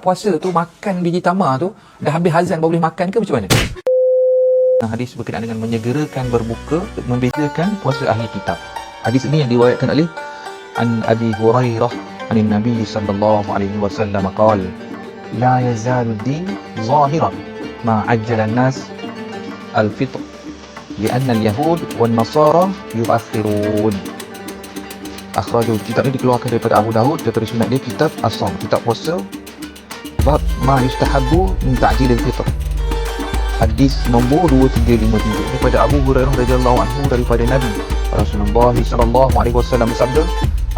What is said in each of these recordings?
puasa tu makan biji tamar tu dah habis azan baru boleh makan ke macam mana? Hadis berkenaan dengan menyegerakan berbuka membezakan puasa ahli kitab. Hadis ini yang diriwayatkan oleh An Abi Hurairah عن النبي صلى الله عليه وسلم قال لا يزال الدين ظاهرا ما عجل الناس الفطر لأن اليهود والنصارى يؤخرون أخرجه kitab ini dikeluarkan daripada Abu Dawud daripada sunat dia kitab As-Sawm kitab puasa bab ma yustahabu min ta'jil al-fitr hadis nombor 2353 daripada Abu Hurairah radhiyallahu anhu daripada Nabi Rasulullah sallallahu alaihi wasallam bersabda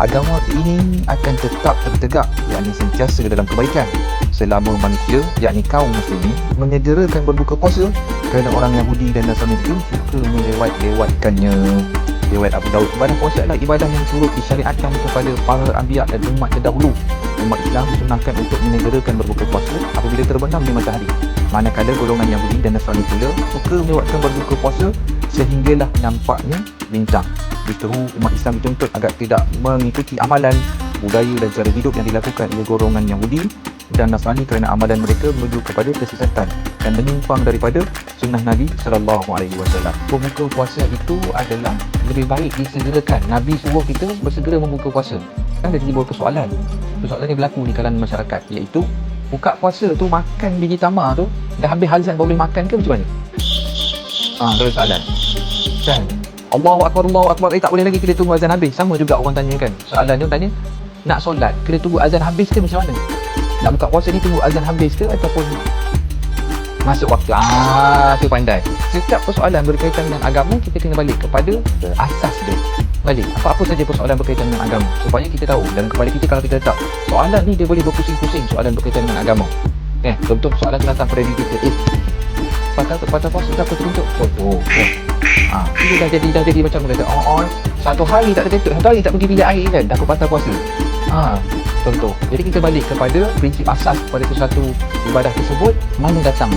agama ini akan tetap tertegak yakni sentiasa dalam kebaikan. Selama manusia yakni kaum muslimin menyederakan berbuka puasa kerana orang Yahudi dan Nasrani itu suka melewat-lewatkannya. Riwayat Abu Daud ibadah puasa adalah ibadah yang turut disyariatkan kepada para anbiya dan umat terdahulu umat Islam disunahkan untuk menyegerakan berbuka puasa apabila terbenam di matahari. Manakala golongan Yahudi dan Nasrani pula suka melewatkan berbuka puasa sehinggalah nampaknya bintang Diteru umat Islam dituntut agar tidak mengikuti amalan budaya dan cara hidup yang dilakukan oleh golongan Yahudi dan Nasrani kerana amalan mereka menuju kepada kesesatan dan menyimpang daripada sunnah Nabi sallallahu alaihi wasallam. Berbuka puasa itu adalah lebih baik disegerakan. Nabi suruh kita bersegera membuka puasa. Kan ada timbul persoalan. Persoalan yang berlaku di kalangan masyarakat iaitu buka puasa tu makan biji tamar tu dah habis azan baru boleh makan ke macam mana? Ah, ha, terus soalan. Kan? Allahu Akbar, Allahu Akbar. Eh, tak boleh lagi kita tunggu azan habis. Sama juga orang tanya kan. Soalan dia tanya, nak solat, kena tunggu azan habis ke macam mana? Nak buka puasa ni tunggu azan habis ke ataupun masuk waktu? Ah, tu pandai. Setiap persoalan berkaitan dengan agama, kita kena balik kepada asas dia. Balik. Apa-apa saja persoalan berkaitan dengan agama. Supaya kita tahu dan kepada kita kalau kita letak soalan ni dia boleh berpusing-pusing soalan berkaitan dengan agama. Eh, contoh soalan datang pada diri kita. Eh, patah patah puasa tak apa teruntuk. Oh, oh. oh. Ha, dia dah jadi dah jadi macam kata on on satu hari tak tetuk, satu hari tak pergi bilik air kan, dah patah puasa. Ha, contoh. Jadi kita balik kepada prinsip asas pada sesuatu ibadah tersebut mana datang.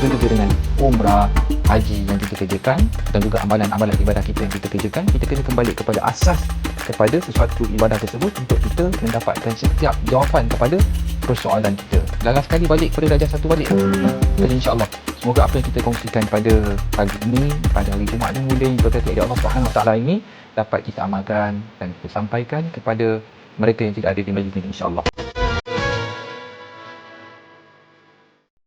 Begitu juga dengan umrah, haji yang kita kerjakan dan juga amalan-amalan ibadah kita yang kita kerjakan, kita kena kembali kepada asas kepada sesuatu ibadah tersebut untuk kita mendapatkan setiap jawapan kepada persoalan kita. Dalam sekali balik kepada darjah satu balik. Jadi insya-Allah Semoga apa yang kita kongsikan pada pagi ini, pada hari Jumaat ini boleh berkati oleh Allah Subhanahu ini dapat kita amalkan dan kita sampaikan kepada mereka yang tidak ada di majlis ini insya-Allah.